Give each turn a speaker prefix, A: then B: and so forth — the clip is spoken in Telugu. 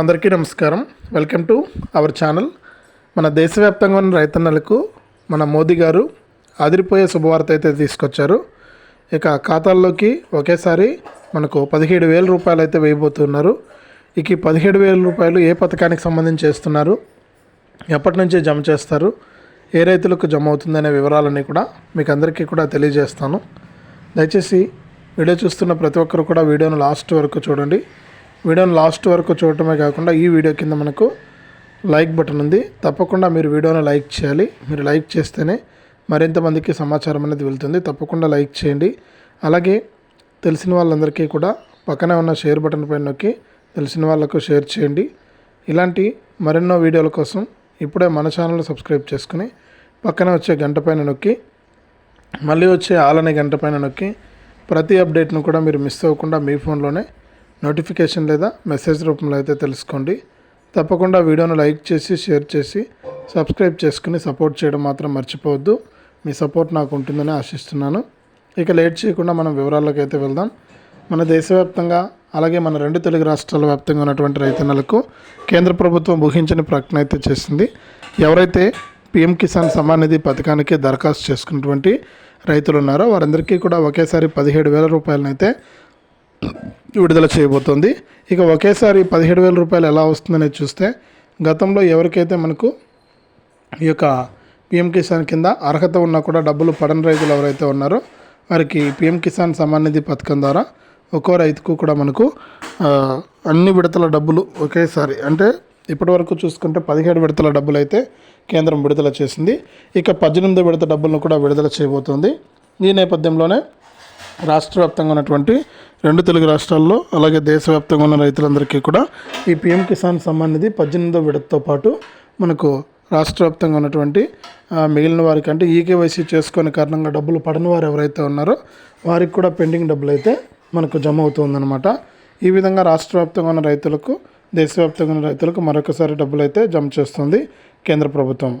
A: అందరికీ నమస్కారం. వెల్కమ్ టు అవర్ ఛానల్ మన దేశవ్యాప్తంగా ఉన్న రైతన్నలకు మన మోదీ గారు అదిరిపోయే శుభవార్త అయితే తీసుకొచ్చారు. ఇక ఖాతాల్లోకి ఒకేసారి మనకు పదిహేడు వేల రూపాయలు అయితే వేయబోతున్నారు. ఇక ఈ పదిహేడు వేల రూపాయలు ఏ పథకానికి సంబంధించి చేస్తున్నారు ఎప్పటి నుంచి జమ చేస్తారు? ఏ రైతులకు జమ అవుతుందనే వివరాలన్నీ కూడా మీకు అందరికీ కూడా తెలియజేస్తాను. దయచేసి వీడియో చూస్తున్న ప్రతి ఒక్కరు కూడా వీడియోను లాస్ట్ వరకు చూడండి. వీడియోను లాస్ట్ వరకు చూడటమే కాకుండా ఈ వీడియో కింద మనకు లైక్ బటన్ ఉంది. తప్పకుండా మీరు వీడియోను లైక్ చేయాలి. మీరు లైక్ చేస్తేనే మరింత మందికి సమాచారం అనేది వెళ్తుంది. తప్పకుండా లైక్ చేయండి. అలాగే తెలిసిన వాళ్ళందరికీ కూడా పక్కనే ఉన్న షేర్ బటన్ పైన నొక్కి తెలిసిన వాళ్ళకు షేర్ చేయండి. ఇలాంటి మరెన్నో వీడియోల కోసం ఇప్పుడే మన ఛానల్ సబ్స్క్రైబ్ చేసుకుని పక్కనే వచ్చే గంట పైన నొక్కి మళ్ళీ వచ్చే ఆలనే గంట పైన నొక్కి ప్రతి అప్డేట్ను కూడా మీరు మిస్ అవ్వకుండా మీ ఫోన్లోనే నోటిఫికేషన్ లేదా మెసేజ్ రూపంలో అయితే తెలుసుకోండి. తప్పకుండా వీడియోను లైక్ చేసి షేర్ చేసి సబ్స్క్రైబ్ చేసుకుని సపోర్ట్ చేయడం మాత్రం మర్చిపోవద్దు. మీ సపోర్ట్ నాకు ఉంటుందని ఆశిస్తున్నాను. ఇక లేట్ చేయకుండా మనం వివరాల్లోకి అయితే వెళ్దాం. మన దేశవ్యాప్తంగా అలాగే మన రెండు తెలుగు రాష్ట్రాల వ్యాప్తంగా ఉన్నటువంటి రైతన్నలకు కేంద్ర ప్రభుత్వం ఊహించని ప్రకటన అయితే చేసింది. ఎవరైతే పిఎం కిసాన్ సమ్మాన్ నిధి పథకానికి దరఖాస్తు చేసుకున్నటువంటి రైతులు ఉన్నారో వారందరికీ కూడా ఒకేసారి పదిహేడు వేల రూపాయలనైతే విడుదల చేయబోతోంది. ఇక ఒకేసారి పదిహేడు వేల రూపాయలు ఎలా వస్తుందనేది చూస్తే గతంలో ఎవరికైతే మనకు ఈ యొక్క పిఎం కిసాన్ కింద అర్హత ఉన్నా కూడా డబ్బులు పడని రైతులు ఎవరైతే ఉన్నారో వారికి పిఎం కిసాన్ సమాన్ నిధి పథకం ద్వారా ఒక్కో రైతుకు కూడా మనకు అన్ని విడతల డబ్బులు ఒకేసారి అంటే ఇప్పటివరకు చూసుకుంటే పదిహేడు విడతల డబ్బులు అయితే కేంద్రం విడుదల చేసింది. ఇక పద్దెనిమిది విడత డబ్బులను కూడా విడుదల చేయబోతోంది. ఈ నేపథ్యంలోనే రాష్ట్ర వ్యాప్తంగా ఉన్నటువంటి రెండు తెలుగు రాష్ట్రాల్లో అలాగే దేశవ్యాప్తంగా ఉన్న రైతులందరికీ కూడా ఈ పిఎం కిసాన్ సమ్మాన్ నిధి పద్దెనిమిదో విడతతో పాటు మనకు రాష్ట్ర వ్యాప్తంగా ఉన్నటువంటి మిగిలిన వారికి అంటే ఈకేవైసీ చేసుకునే కారణంగా డబ్బులు పడని వారు ఎవరైతే ఉన్నారో వారికి కూడా పెండింగ్ డబ్బులు అయితే మనకు జమ అవుతుందన్నమాట. ఈ విధంగా రాష్ట్ర వ్యాప్తంగా ఉన్న రైతులకు దేశవ్యాప్తంగా ఉన్న రైతులకు మరొకసారి డబ్బులు అయితే జమ చేస్తుంది కేంద్ర ప్రభుత్వం.